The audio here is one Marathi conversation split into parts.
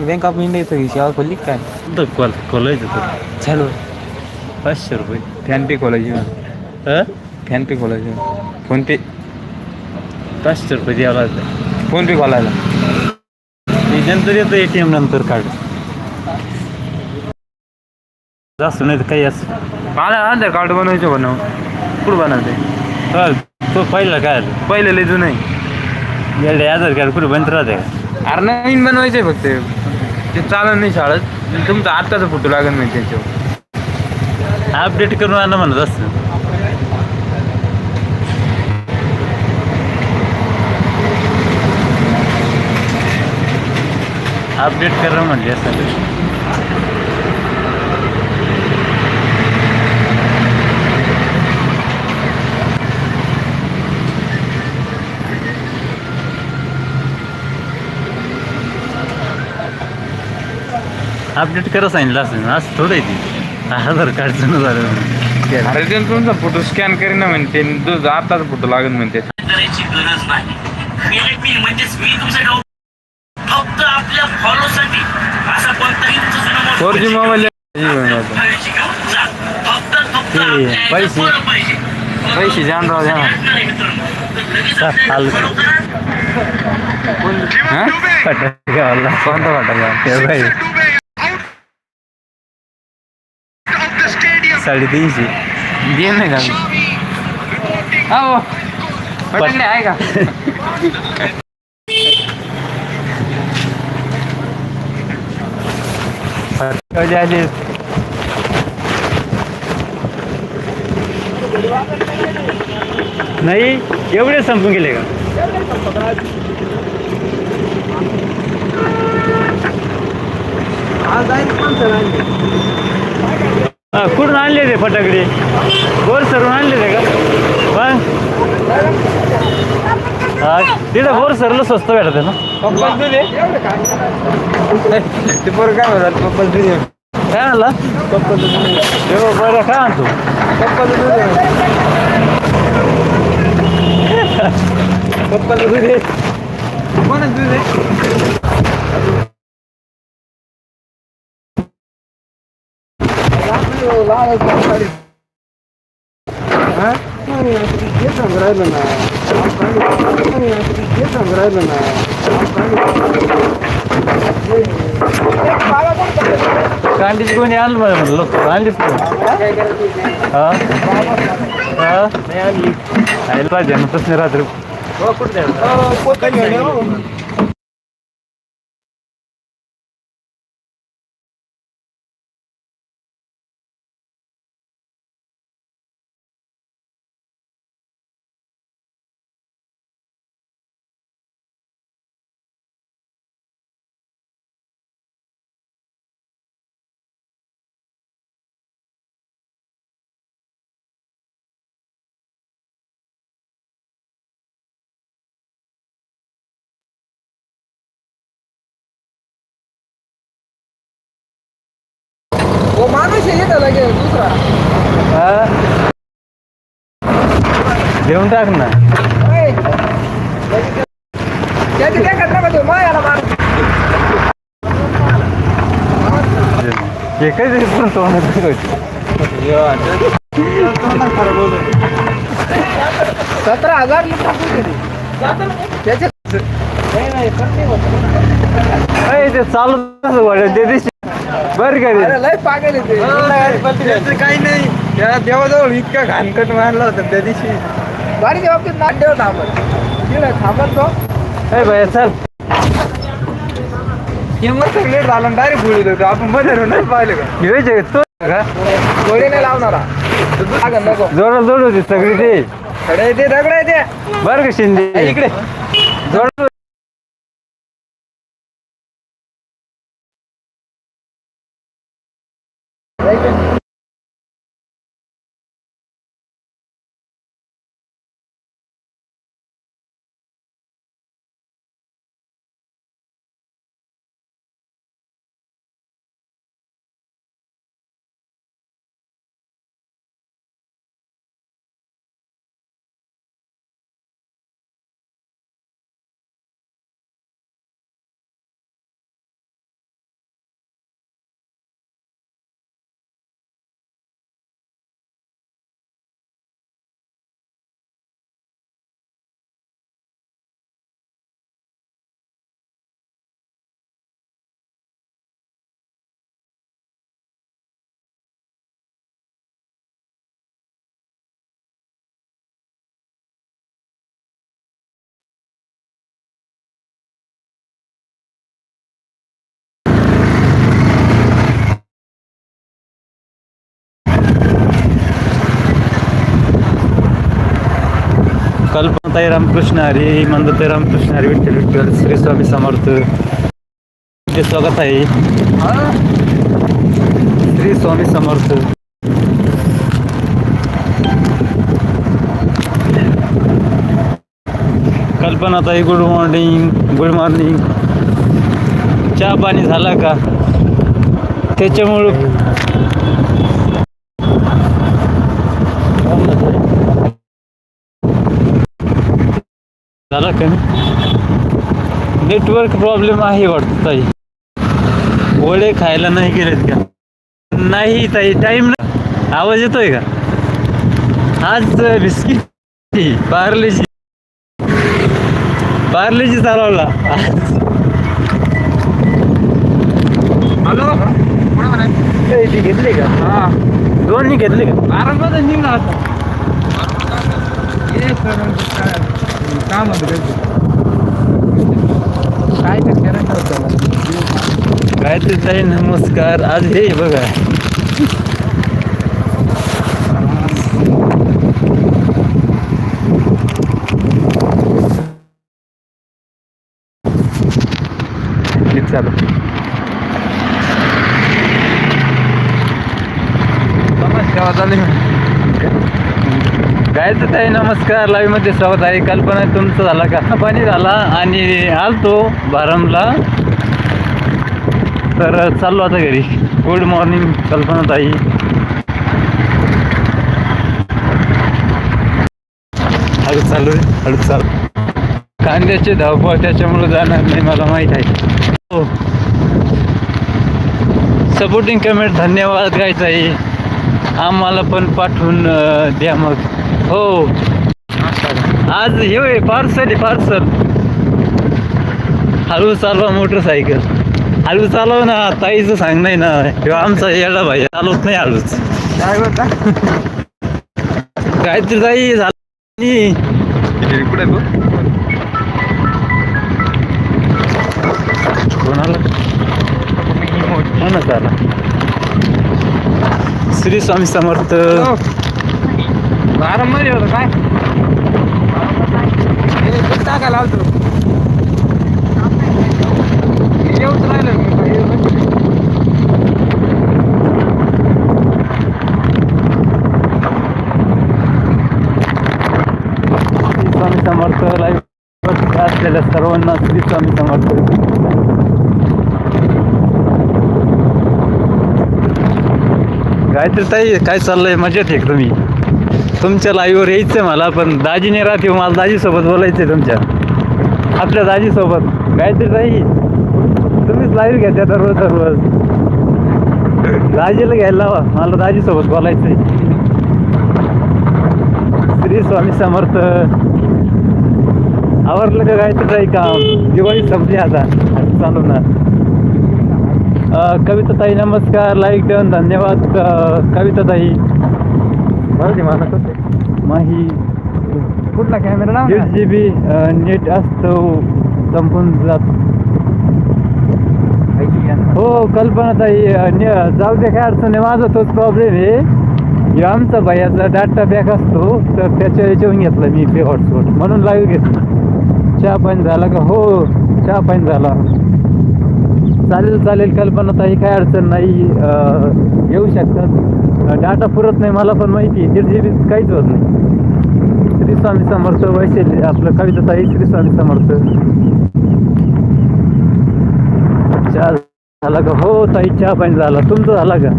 बँक ऑफ इंडिया सेवा खोलली काय कॉल खोलायचं तर चालू पाचशे रुपये फॅन पे खोलायची हां फॅन पे खोलायची फोन पे पाचशे रुपये द्यावं लागतं फोन पे खोलायला ते नंतर येतं ए टी एम नंतर कार्ड जास्त नाही तर काही असं मला आधार कार्ड बनवायचं बनव कुठं बनवते हा, तो पहिला काय? पहिले लय जुनं आहे. याडे आधार कार्ड कुठे बंद राहते? अरे नवीन बनवायचं आहे फक्त. ते चालत नाही शाळेत. तुमचा आत्ताचा फोटो लागत नाही त्याच्यावर. अपडेट करून आणा म्हणत असतं अपडेट करा म्हणले असं अपडेट करा सांगितलं असं असं थोडं आहे ती. आधार कार्डचं झालं अरे ते तुमचा फोटो स्कॅन करीन ना म्हणते तुझा आत्ताचा फोटो लागत म्हणते. करायची गरज नाही. मी म्हणजेच मी तुमचं गाव फक्त आपल्या फॉलोसाठी असा कोणताही फोर जी. मोबाईल पैसे- पैसे जाण राहू द्या. ना नाही मित्रांनो. तर लगेच चा- आपल्या चालेल. follow करा. हा? फटाका कोणता फटाका ते बाई साडेतीनशे दे नाही का? हो फटाकडे आहे का? नाही एवढे संपून गेले का? आज जाईल पण हा कुठून आणले ते फटाकडे बोर सरून आणले ते का मग हा तिथं बोर सरलं स्वस्त भेटत ना पप्पा तुझे ते बरं काय म्हणतात पप्पा तुझे काय म्हणला पप्पा तुझे तेव्हा बरं काय आणतो पप्पा तुझे पप्पा तुझे कोण आहे तुझे कांडीची कोणी आणलं मला म्हणलं आणलीच नाही हा? हा? आयला पाहिजे ना तसं रात्री. हो माणूस आहे येतं लगेच दुसरा. हा? देऊन टाक ना. त्याची काय करणार का तो सतरा हजार लिटर त्याचे अय, ते चालू कसं वाटत ते दिवशी बरं का अरे लय पागल आहे ते. त्याचं काही नाही. त्या देवाजवळ इतका घाणकट मारला होता त्या दिवशी. बारीच्या बाबतीत नाट देव थांबत तिकडे थांबत अय बाय चल. किंमत लेट झाला डायरेक्ट गोळी होतो. आपण मध्ये नाही पाहिलं का? घ्यायचे तो का गोळी नाही लावणारा. लागल नको. जोरात जोड होती सगळी ते. खडे ते दगड आहे ते. बरं का शिंदे? इकडे. जोरात ताई रामकृष्ण हरी मंदताई रामकृष्ण हरी विठ्ठल विठ्ठल श्री स्वामी समर्थ ते स्वागत आहे श्री स्वामी समर्थ कल्पना ताई गुड मॉर्निंग गुड मॉर्निंग चहा पाणी झाला का? त्याच्यामुळं झाला का नेटवर्क प्रॉब्लेम आहे वाटतं ताई. वडे खायला नाही गेलेत का? नाही ताई टाइम आवाज येतोय का? आज बिस्किट पार्लेजी पार्लेजी चालवला. हॅलो? म्हणाले ती घेतली का? हा. दोन्ही घेतले का? बारामध्ये निघला का म्हणतो काय काय ते करायचं होतं काय ते ताई नमस्कार. आज हे बघा हे चालू समस्या झाली काय तर ताई नमस्कार. लाईव्हमध्ये स्वागत आहे. कल्पना तुमचं झाला का? पाणी झाला आणि आलतो बारमला. तर चाललो आता घरी. गुड मॉर्निंग कल्पना ताई. हळू चालू आहे हळू चालू. कांद्याचे धावपळ त्याच्यामुळे जाणार नाही मला माहीत आहे. हो. सपोर्टिंग कमेंट धन्यवाद गायचं आहे आम्हाला पण पाठवून द्या मग. हो. आज हे होय पार्सल आहे पार्सल हळू चालवा मोटरसायकल हळू चालव ना ताईचं सांग नाही ना किंवा आमचा येडा भाई चालवत नाही हळूच. काय बोलता? काहीतरी ताई झालं कुठे तू? कोणाला? हो ना चाला श्री स्वामी समर्थ. बारामध्ये होतं काय? टाका लावतो टाकायला आलतो. येऊच राहिलं मी स्वामी समर्थ लाईव्ह असलेल्या सर्वांना श्री स्वामी समर्थ. गायत्री ताई काय चाललंय? मजेत आहे तुम्ही? तुमच्या लाईव्हवर यायचं मला पण दाजी नाही राहते मला दाजीसोबत बोलायचं आहे तुमच्या. आपल्या दाजीसोबत. काहीतरी नाही तुम्हीच लाईव्ह घ्या त्या दररोज दररोज. दाजीला घ्यायला लावा मला दाजीसोबत बोलायचं आहे श्री स्वामी समर्थ. आवरलं का गायचं ताई काम? दिवाळी संपली आता चालू ना. कविताताई नमस्कार लाईक देऊन धन्यवाद कविताताई मला कसं माही. कुठला कॅमेरा लाव दीड जी बी नेट असतो संपून जात. हो कल्पना ताई ने- जाऊ दे काय अडचण नाही. माझा तोच प्रॉब्लेम आहे. हे आमचा भैयाचा डाटा पॅक असतो तर त्याच्या याच्यावरून घेतला मी पे हॉटस्पॉट म्हणून लाईव्ह घेतलं. चहा पाणी झाला का? हो चहा पाणी झाला. चालेल चालेल. कल्पना ताई काय अडचण नाही. येऊ शकतात. डाटा पुरत नाही मला पण माहिती आहे. दीड जी बी काहीच होत नाही. श्री स्वामी समर्थ वैशल्य आपलं कविता ताई श्री स्वामी समर्थ. चहा झाला का? हो ताई चहा पाणी झाला. तुमचं झाला का?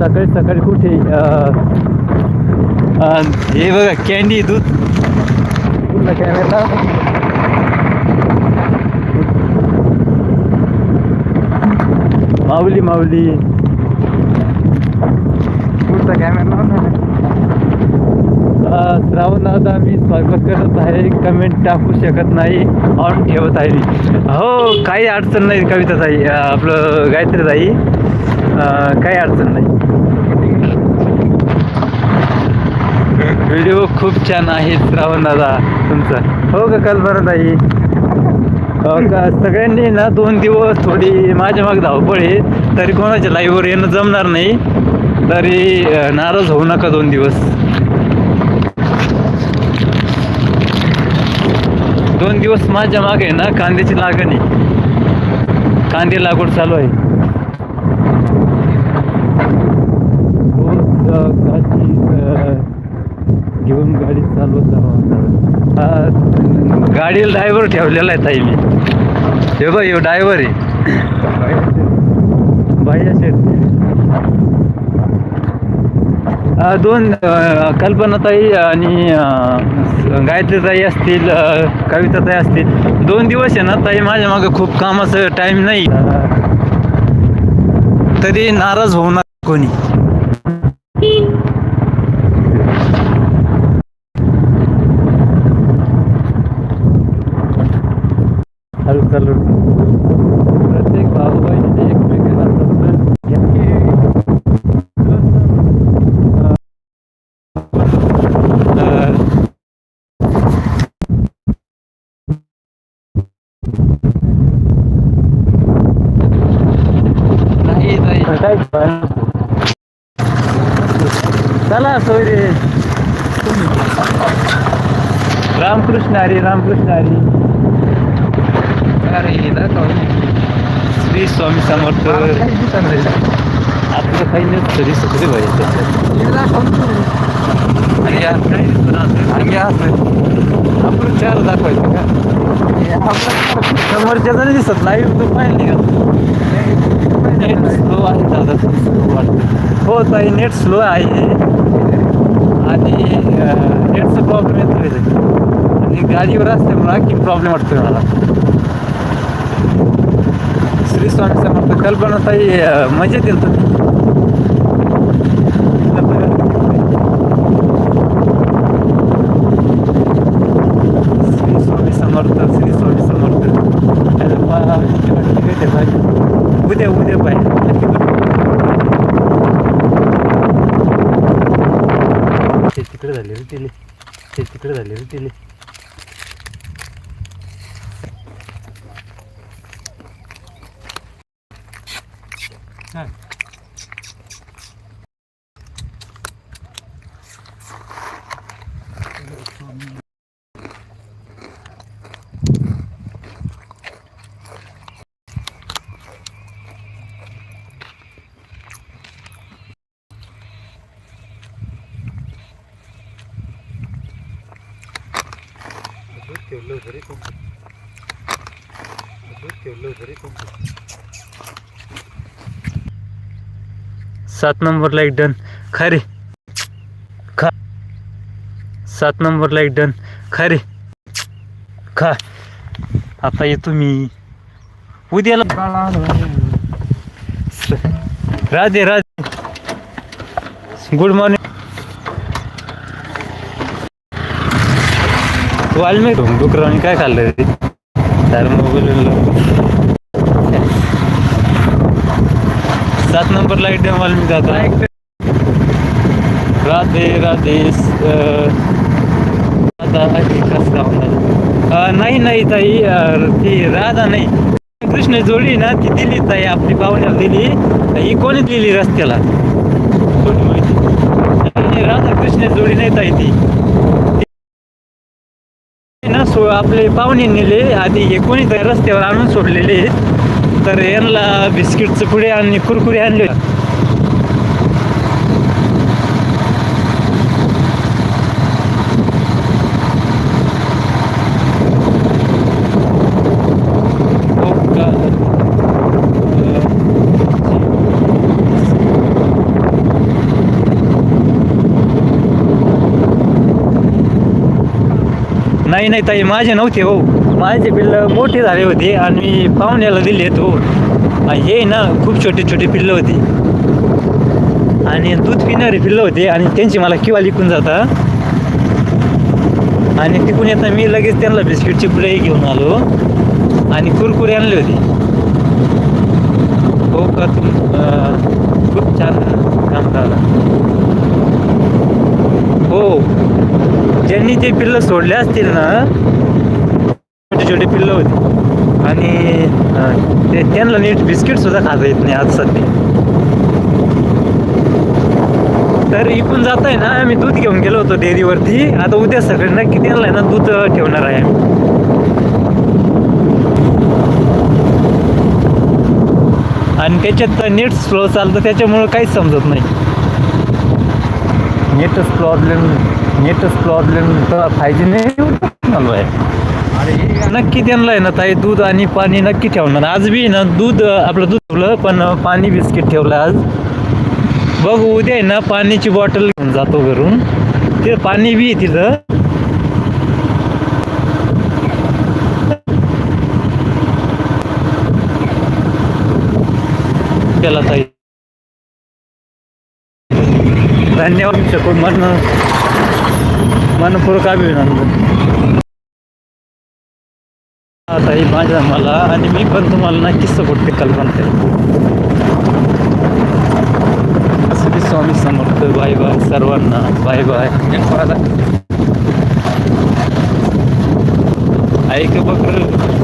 सकाळी सकाळी कुठे? हे बघा कॅन्डी दूध. पूर्ण कॅमेरा माऊली माऊली. कुठला कॅमेरा श्रावण दादा मी स्वयंपाक करत आहे. कमेंट टाकू शकत नाही. ऑन ठेवत आहे. हो काही अडचण नाही कविता ताई. आपलं गायत्री ताई. काही अडचण नाही. व्हिडिओ खूप छान आहे श्रावण दादा तुमचा. हो का कल्पना ताई? सगळ्यांनी ना दोन दिवस थोडी माझ्या माग धावपळ आहे. तरी कोणाच्या लाईव्हवर येणं जमणार नाही. तरी नाराज होऊ नका दोन दिवस. दोन दिवस माझ्या मागे ना कांद्याची लागण आहे. कांदे लागवड चालू आहे. घेऊन गाडी चालवत जावं हा, गाडीला ड्रायव्हर ठेवलेला आहे ताई मी. हे बघ ह्यो ड्रायव्हर आहे. बाह्य शेठ अ, दोन कल्पनाताई आणि गायत्रीताई असतील कविताताई असतील. दोन दिवस आहे ना ताई माझ्या मागे खूप कामाचं टाइम नाही. तरी नाराज नका कोणी. हळू चालू प्रत्येक भाऊ बहिणीने एकमेकांना समजून घ्या. अ, नाही नाही काय चला सोयरे रामकृष्ण हरी रामकृष्ण हरी अरे श्री स्वामी समर्थ. आपलं काही नाही तरी सगळे पाहिजे आणि आपण चार दाखवायचं का? समोरच्याचा नाही दिसत लाईव्ह तो पाहिजे का? स्लो आहे दादा स्लो वाटतं. हो ताई नेट स्लो आहे. आणि नेटचा प्रॉब्लेम येतोय. आणि गाडीवर असल्यामुळे आणखी प्रॉब्लेम वाटतोय मला. स्वामी समर्थ कल्पनाताई अं, मजेत येईल श्री स्वामी समर्थ श्री स्वामी समर्थ. अरे वा, उद्या उद्या पाहिजे ते तिकडे झाले रे तिले ते तिकडे झाले रे तिले ठेवलं घरी खूप दूध ठेवलं रे खूप सात नंबरला एक डन. खरे खा. सात नंबरला एक डन. खरे खा. आता येतो मी. उद्याला. राधे राधे. Good morning. वाल्मिक. डुकरावणी काय खाल्लं रे तर मोबाईल सात नंबर लाइट आहे वाल्मिक दादा राधे राधे नाही. नाही ताई ती राधा नाही. कृष्ण जोडी ना ती दिली ताई आपली पाहुण्याला दिली. ही कोणी दिली रस्त्याला राधा कृष्ण जोडी नाही ताई ती. सो आपले पाहुणे नेले. आधी हे कोणीतरी रस्त्यावर आणून सोडलेले तर यांना बिस्किटचं पुढे आणि कुरकुरे आणले हो का? नाही नाही ताई माझे नव्हते हो. माझे पिल्लं मोठे झाले होते आणि मी पाहुण्याला दिले हो. हे ना खूप छोटे छोटे पिल्लं होती. आणि दूध पिणारे पिल्लं होते आणि त्यांची मला किंवा लिखून जाता. आणि तिकून येता मी लगेच त्यांना बिस्किटची पुढेही घेऊन आलो. आणि कुरकुरे आणले होते. हो का तुम खूप छान काम झालं. हो. ज्यांनी ते पिल्लं सोडले असतील ना छोटे छोटे पिल्लं होती. आणि त्यांना नीट बिस्किट सुद्धा खाता येत नाही आज सध्या. तर इकून जात आहे ना आम्ही दूध घेऊन गेलो होतो डेअरीवरती. आता उद्या सकाळी नक्की त्यांना ना दूध ठेवणार आहे आम्ही. आणि त्याच्यात नेट स्लो चालतं त्याच्यामुळं काहीच समजत नाही. नेटच प्रॉब्लेम नेटच प्रॉब्लेम तर फाय जी नाही चालू आहे. नक्की त्यांना आहे ना ताई दूध आणि पाणी नक्की ठेवणार. आज बी ना दूध आपलं दूध ठेवलं पण पाणी बिस्किट ठेवलं आज. बघ उद्या आहे ना पाण्याची बॉटल घेऊन जातो घरून. ते पाणी बी आहे तिथं. त्याला ताई. धन्यवाद शकून म्हणणं मनपूर्वक अभिनंदन. आता ही माझ्या मला आणि मी पण तुम्हाला नक्कीच सपोर्ट कल्पना करेल असं की स्वामी समर्थ बाय बाय सर्वांना बाय बाय. ऐक बघ